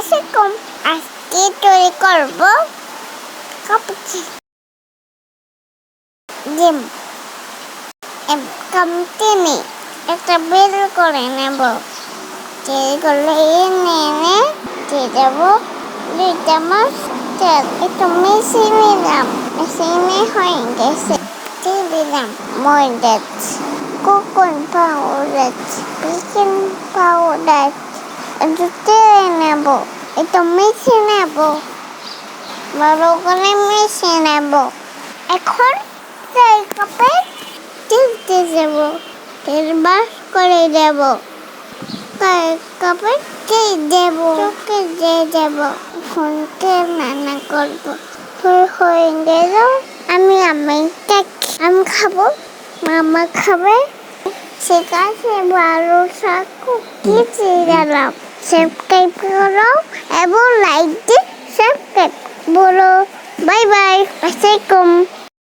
আসসালাম আজকে তৈরি করব কাপুচি ডিম এম কামতিনি একটা বের করে নেব তৈরি করলে এই নেনে দিয়ে দেবো দুই চামচ তেল একটু মিশিয়ে নিলাম মিশিয়ে হয়ে গেছে দিয়ে দিলাম ময়দা কোকন পাউডার বেকিং পাউডার একটু তেলে নেব একটু মিশিয়ে নেব ভালো করে মিশিয়ে নেব এখন সেই কাপে দিয়ে দেব তেল বাস করে দেব। সেই কাপে তেল দেব চোখে দিয়ে দেব এখন তেল রান্না করব। তোর হয়ে গেল, আমি আমি আমি খাব, মামা খাবে। আছে, ভালো থাকো কি দিলাম সাবস্ক্রাইব করো এবং লাইক দিয়ে সাবস্ক্রাইব বলো বাই বাই আসসালামাইকুম